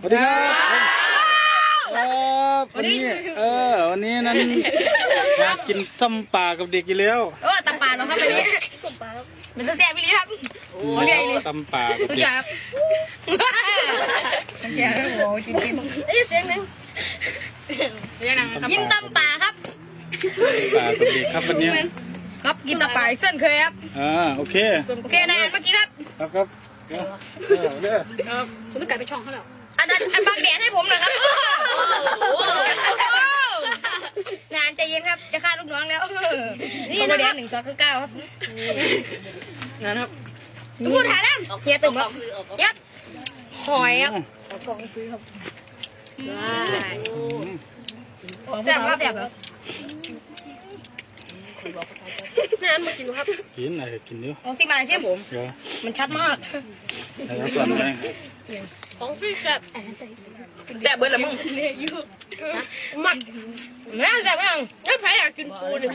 สวัสดีครับครับวันนี้เออวันนี้นั้นอยากกินต้มปลากับเด็กอีกแล้วเออตำปลาเนาะครับวันนี้เป็นตั้งแต่พี่ลีครับโอ้ยใหญ่เลยต้มปลากับสุดเด็ยกอดครับตั้งแต่โอ้ยกินกินเอ้ยเสียงหนึงยินตำปลาครับปลากับเด็กครับวันนี้ครับกินตำปลาอีกเส้นเคยครับอ่าโอเคโอเคนายเมื่อกี้ครับครับครับเดี๋ยวเออเด้อคุณไม่กลายไปช่องเขาแล้ว อันนั้นอันบางแดดให้ผมหน่อยครับนานใจเย็นครับ จะฆ่าลูกน้องแล้วนี่นะแดดหนึ่งสองเก้าครับนั่นครับพูดถ่ายแล้วเฮียตึงครับยัดหอยครับแซ่บครับแซ่บครับน้ำมากินครับ กินอะไรกินเดี๋ยวเอาสิมาเสียผมเดี๋ยวมันชัดมากใส่น้ำก่อนเลย ของพี่แซ่บแซ่บเบิร์ดละมึงมักแม่แซ่บมากเอ้ยใครอยากกินปูเนี่ย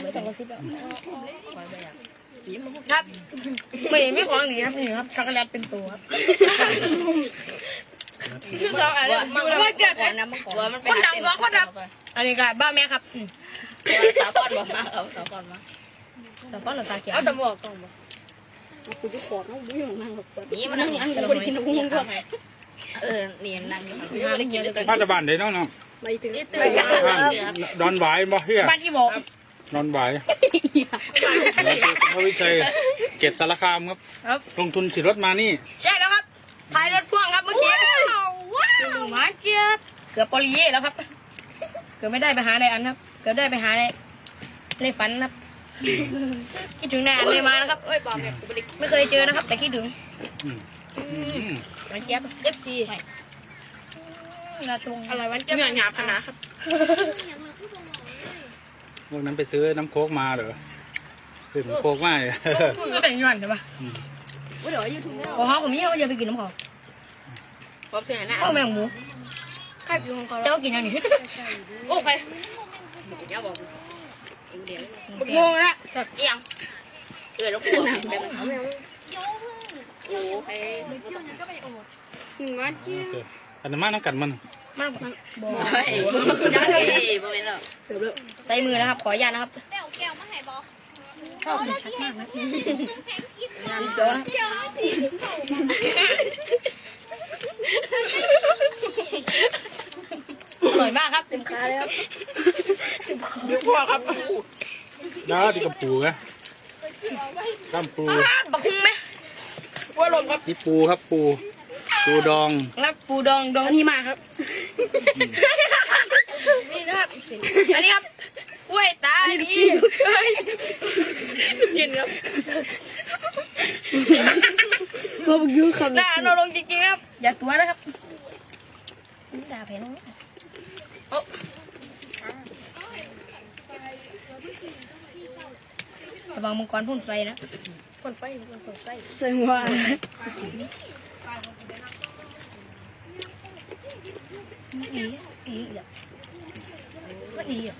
ครับไม่ไม่ของหนีครับนี่ครับช็อกโกแลตเป็นตัวครับคือเราอะไรอยู่แล้วว่าแกก่อนนะคนดังสองคนครับอันนี้ก็บ้าแม่ครับสาวปอนบอกมาเอาสาวปอนมาแต่ป้อนเราตาเขียวเอาต่บอกต้องบอกกูจะขอน้องบุ้ยของนางแบบนี้มันนั่งนี่กูไม่ได้กินน้ำบุ้งก่อน เออเนียนนั่งอยู่ข้างนี้บ้านจะบ้านเด้น้องน้องไม่ถึงนี่ตื่บ้านดอนหวายบ่เฮียบ้านอีบอกดอนหวายพระวิชัยเกตสารคามครับ ครับ ลงทุนขี่รถมานี่ ใช่แล้วครับพายรถพ่วงครับเมื่อกี้ว้าวมาเจี๊ยบเกือบปลีเย่แล้วครับ เกือบไม่ได้ไปหาในอันครับ เกือบได้ไปหาในในฝันครับ คิดถึงในอันเลยมานะครับเอ้ยบอกแบบกูไม่ได้ไม่เคยเจอนะครับ แต่คิดถึง อืมอืมมาเจี๊ยบเอฟซีนาทงอะไรวันเนื้อหยาบขนาดครับพวกนั้นไปซื้อน้ำโคกมาเหรอซื้อน้ำโคกมาเลยก็แต่งย้อนใช่ปะว่าเดี๋ยวยูทูบพอเขาผมมีเขาจะไปกินน้ำเขาพร้อมเสียงหน้าเขาแมงหมูใครอยู่ของเขาเจ้ากินอันนี้โอ้ไปเดี๋ยวบอกเดี๋ยวงงละเอียงเออแล้วปวดแบบ โอ้ไปมันโอเคอันนั้นมาน้ำกันมันมากบอเฮ้ยได้เลยบ่เป็นหรอกใส่มือนะครับ ขออนุญาตนะครับแก้วแก้วมาให้บอชอบมันชัดมากนะงกินน้ำจ้อนเจ้าสิอร่อยมากครับเต็มคาเลยครับพ่อครับดาดีกับปูไงข้ามปูบักคุ้งไหม ว่าลมครับนี่ปูครับปู ปูดอง ครับปูดองดองนี่มาครับ นี่นะครับ อันนี้ครับกล้วยตาดีกินครับเราอยู่คำหน้าเราลงจริงๆนะครับ อย่าตัวนะครับด่าแผลน้องระวังมังกรพ่นไฟนะ พ่นไฟมังกรพ่นไฟใส่หัวอีอีอะมันอีอะ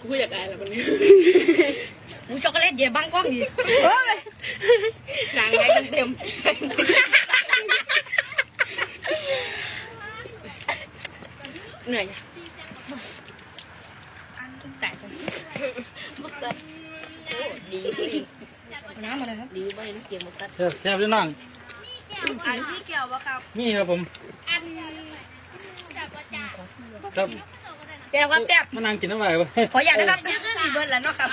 กูอยากได้แล้ววันนี้มูช็อกโกแลตเยวบังกล้องดินางได้เต็มเหนื่อย ดีไปเอาน้ำมาเลยครับดีไปนักเกี่ยวกับแซ่บแซ่บด้วยน้องอันที่เกี่ยวว่ครับ นี่ครับผม อันจับประจาครับแซ่บครับแซ่บมานั่งกินน้ำไหววะขออยากนะครับนี่ก็สีเบิร์ดแล้วเนาะครับ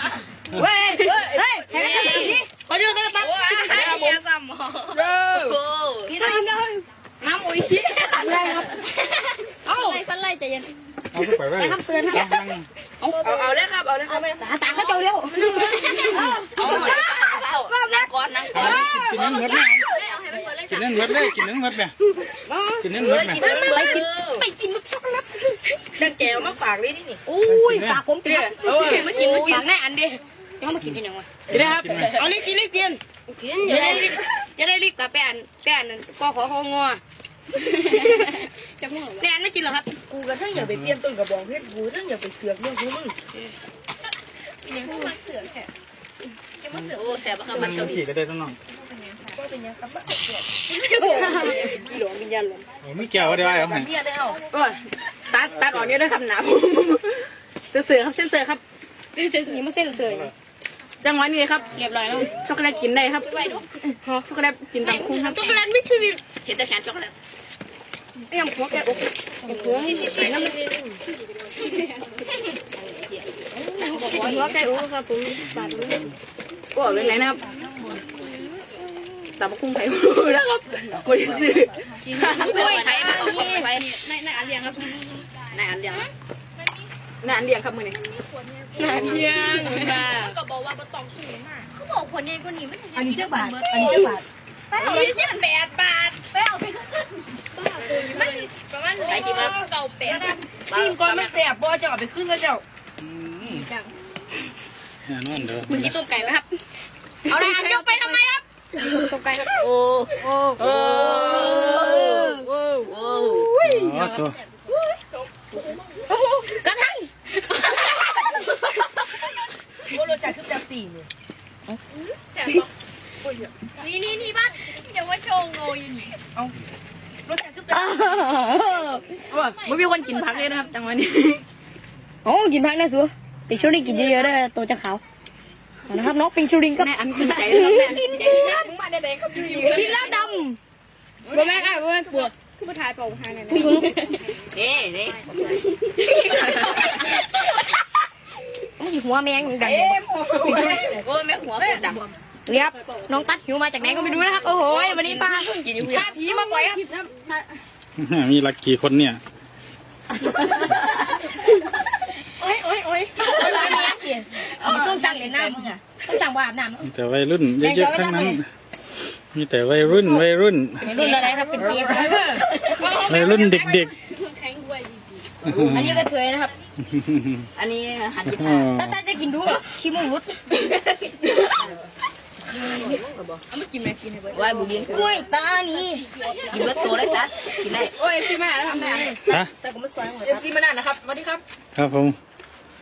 เว้ยเฮ้ยเฮ้ยเฮ้ยขอยืนหน้าตัดครับผมโอ้นี่น้ำน้ำโอ้ยชี้ได้ครับเอ้าไล่ฟันไล่ใจเย็นเอาไปไว้ไปครับเสือนครับนั่งเอาเอาเลยครับเอาเลยครับตาตาเขาเจ้าเร็วเอาเอานั่งก่อนนั่งก่อนกินนั่นเมืดไหมกินนั่นเมืดเลยกินนั่นเมืดเนี่ยกินนั่นเมืดเนี่ยไปกินไปกินช็อกโกแลตนั่งแก้วมาฝากเลยนี่นี่อุ้ยฝากผมกินเนี่ยเอามากินมากินฝากแน่อันเดียวยังมากินที่ไหนวะนะครับเอาลิกกินลิกกินกินจะได้รีบจะได้รีบกับแป้นแป้นนั่นก็ขอของงัว จะมั่วแนนไม่กินหรอครับกูกระทั่งอย่าไปเปลี่ยนต้นกระบองเพชรกูทั้งอย่าไปเสือกเรื่องของมึงเลี้ยงพวกมันเสือแค่จะมาเสือโอ้แสบอะครับมัมันนเสือขี่ก็ได้ทั้งน้องว่าเป็นยังครับหลวงวิญญาณหลวงผมไม่เกี่ยวเดี๋ยวไอ้เอาให้เมียได้เอาก็ตัดตัดออกนี้ด้วยครับหนาเสือเสือครับเส้นเสือครับนี่มาเส้นเสย จังหวะนี้ครับเรียบร้อยแล้วช็อกโกแลตกินได้ครับช็อกโกแลตกินตามคุ้งครับช็อกโกแลตไม่คือเห็นแต่แขนช็อกโกแลตเตรียมหัวแกะอกหัวใส่น้ำมันหัวแกะอกครับผมบาดเลยก็เป็นไงนะครับตามคุ้งไผ่นะครับกดซื้อโอ้ยไทยมาไปในในอันเลียงครับในอันเลียงในอันเลียงครับมือนี้หนาเที่ยงค่ะก็บอกว่าบ่ต้องซื้อมาเขาบอกผลเองคนนี้มันอันนี้เจ้าบาทอันนี้เจ้าบาทไปเอาไปสิมันแปดบาทไปเอาไปขึ้นมันประมาณไหนกี่บาทเก่าแปดทีมก่อนมันแสบบ่จะเอาไปขึ้นแล้วเจ้าแน่นอนเด้อมึงกินต้มไก่ไหมครับเอาละยกไปทำไมครับต้มไก่ครับโอ้โอ้โอ้โอ้โอ้ อ๋อตัว กระทั่ง โอ้รสจัดขึ้นจากสี่เลย นี่นี่นี่บ้านยังว่าโชว์โงอยู่ไหน รสจัดขึ้นจาก ไม่มีคนกินผักเลยนะครับจังหวะนี้โอ้กินพักนะสัวปิงชูริงกินเยอะๆได้ตัวจะขาวนะครับน้องปิงชูริงก็แม่อันกินไก่นะครับแม่กินเลือดกินแล้วดำบ่แม่ค่ะบ่แม่ปวดคือมาถ่ายเป่าหาเนี่ยเด้เด้มันอยู่หัวแมงดังโอ้แม่หัวดำเรียบน้องตัดหิวมาจากไหนก็ไม่รู้นะครับ โอ้โหวันนี้ป้ากินอยู่ฆ่าผีมาปล่อยครับมีลักกี่คนเนี่ย โอ้ยโอ้ยโอ้ยต้องจังเลยหน้ำมึงอะต้องจังว่าอาบน้ำมีแต่วัยรุ่นเยอะๆทั้งนั้น มีแต่วัยรุ่นวัยรุ่นวัยรุ่นอะไรครับเป็นเกย์วัยรุ่นเด็กอันนี้ก็เคยนะครับ อันนี้หันกินอ๋อตาตาจะกินดูขี้มู กรุดว่าบุญกล้วยตานี่กินเบิร์ตโตได้จัดกินได้โอ้ยซีมาแล้วทำได้ฮะเอฟซีมานานนะครับสวัสดีครับครับผม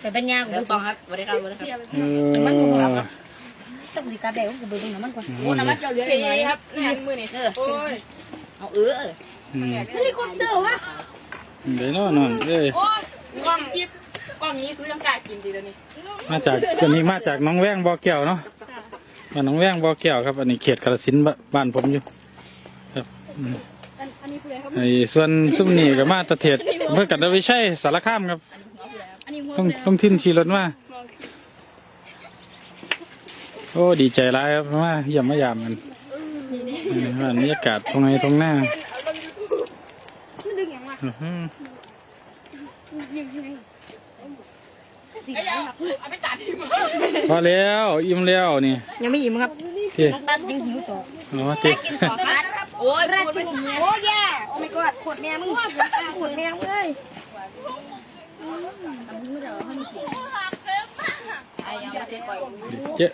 แต่เป็นยาของเดี๋ยวกูสองครับสวัสดีครับสวัสดีครับเออต้องสิกาแดงกูไปดูน้ำมันก่อนโอ้น้ำมันเจ้าเหลืออย่างไรครับนี่มือนี่เออเอาเอออืมเฮลิคอปเตอร์วะเดี๋ยวนอนนอนเอ้ยกล้องกล้องนี้ซื้อยังกล้ากินดีเดี๋ยวนี้มาจากอันนี้มาจากน้องแว้งบ่อแก้วเนาะ บ้านน้องแว้งบ่อแก้วครับ อันนี้เขตกาฬสินธุ์บ้านบ้านผมอยู่ครับอืมไอ้ส่วนซุ่มนี่ก็มาตะเทศเพื่อกันวิชัยสารคามครับต้องต้องทิ้นขี่รถมาโอ้ดีใจร้ายครับมาเยี่ยมมายามกันอืมบรรยากาศตรงไหนตรงหน้าอื้อหือเอาไปตัดพอแล้วอิ่มแล้วนี่ยังไม่อิ่มครับเที่ตัดยังหิวต่อเอาที่โอ้ยรัดพูดเป็ไม่นดีโอ้ยโอ้ไม่กอดขวดแม่มึงขวดแม่มึงเอ้ยไอ้ยังไม่เสร็จปล่อยเจ๊ะ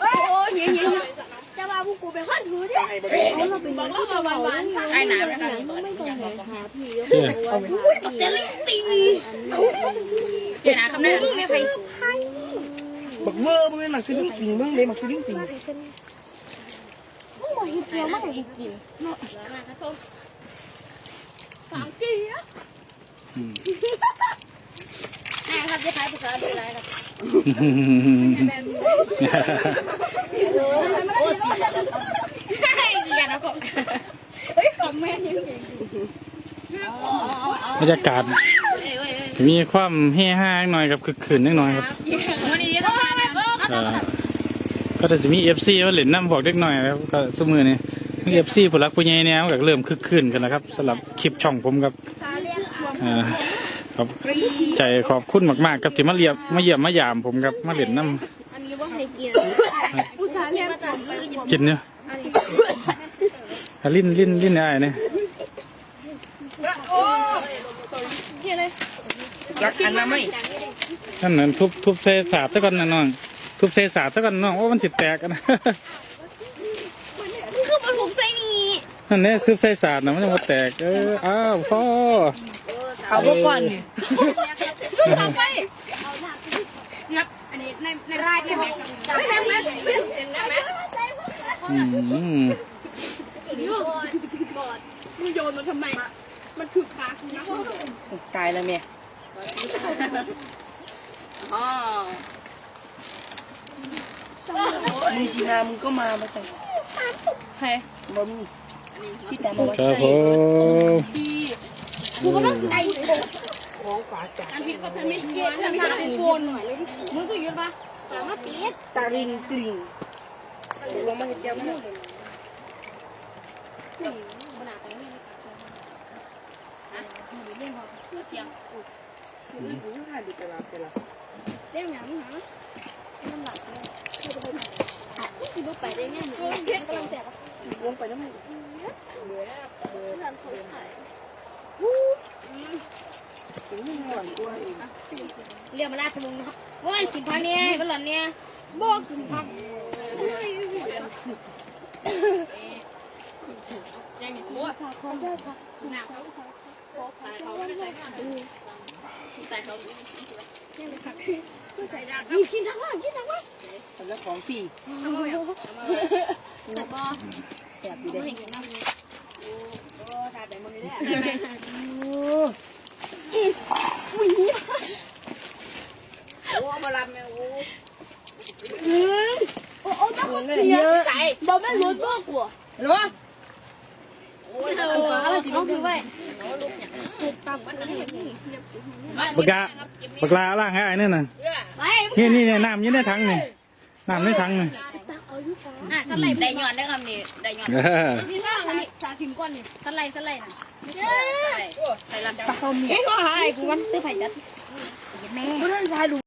โอ้ยเหี้ยเหี้ ยจะว่าพวกกูเป็นคนถือดิเราเป็นยังที่จะว่าวันไอ้น้ำนะครับนี่เปิดอยากบอกเจ๊ะจะลิ้นติงเดี๋ยวนะครับเนี่ยไม่ใครบักเวอร์มึงเป็นหมักซื้อดิ้งปิงมึงเลยหมักซื้อดิ้งปิงมึงบอกให้เจียวมากให้กินอืมนะครับจะขายภาษาดูแลครับ โอ้สีกันนะครับสีกันนะผมบรรยากาศมีความเฮฮาหน่อยครับคึกคืนนิดหน่อยครับวันนี้ทำไมเอ่อก็จะมีเอฟซีมาเล่นน้ำบอกเล็กหน่อยนะครับก็สมือนี่มีเอฟซีผู้รักผู้ใหญ่เนี่ยมันก็เริ่มคึกคืนกันแล้วครับสำหรับคลิปช่องผมครับอ่าขอบใจขอบคุณมากๆครับที่มาเรียบมาเยี่ยมมายามผมครับมาเล่นน้ำผู้ชายเนี่ยมาจากซื้อ กินเนี่ยอะลิ้นลิ้นลิ้นอะไรเนี่ยรักอันนั้นไม่นั่นนั่นทุบทุบเศษสาบซะก่อนนะน้อง ทุบเศษสาบซะก่อนน้องโอ้มันสิแตกอะนะคือมันถูกใส่นี่นั่นเนี่ยทุบเศษสาบนะมันจะมาแตก เออ อ้าวพ่อเอาพวกก่อนนี่ทำไป ราดใช่ไหมไม่ทำไหมอืมบอดมึงโยนมันทำไม มันคือขาคุณนะตายแล้วแม่อ๋อมึงสีนามึงก็มามาใส่ใครบ่มีพี่แต่มาไว้ครับผมกูก็ต้องใส่ของฝาจากอันผิดก็ทำไม่เกี่ยวทำงานโกนมึงก็ยืนปะ มารถตีดตาริงกริ่งลงมาเห็นแก้วมั้ยเทียงเรื่องหยังหาน้ำหนักเลยสิบไปได้ไงมึงกำลังแสบลงไปน้ำมันเรียกมาลาดพลุงนะครับว่าสิพันเนี่ยก็หล่อนเนี่ยบอกสิพันยังไงโอ้ยหนักเขาตายเขาไม่ได้ตายเขาอีกินทั้งวันกินทั้งวันแล้วของฟรีแต่บอแสบดีเด้โอ้โอ้ต้องคนเยอะใส่บอไม่รู้ตัวกูหรอโอ้ยเอออะไรสิน้องดูไว้ปากกาปากกาล่างให้ไอ้นี่น่ะ ไปนี่นี่เนี่ยน้ำอยี่ในถังนี่น้ำในถังนี่อะสไลด์ได้ย้อนได้คำนี้ได้ย้อนเออนี่ว่าสาสินก้อนนี่สไลด์สไลด์ ใส่ลำตาเขามีเอ้ยว่าหายกูมันซื้อไผ่จัดกูนั่นชายดู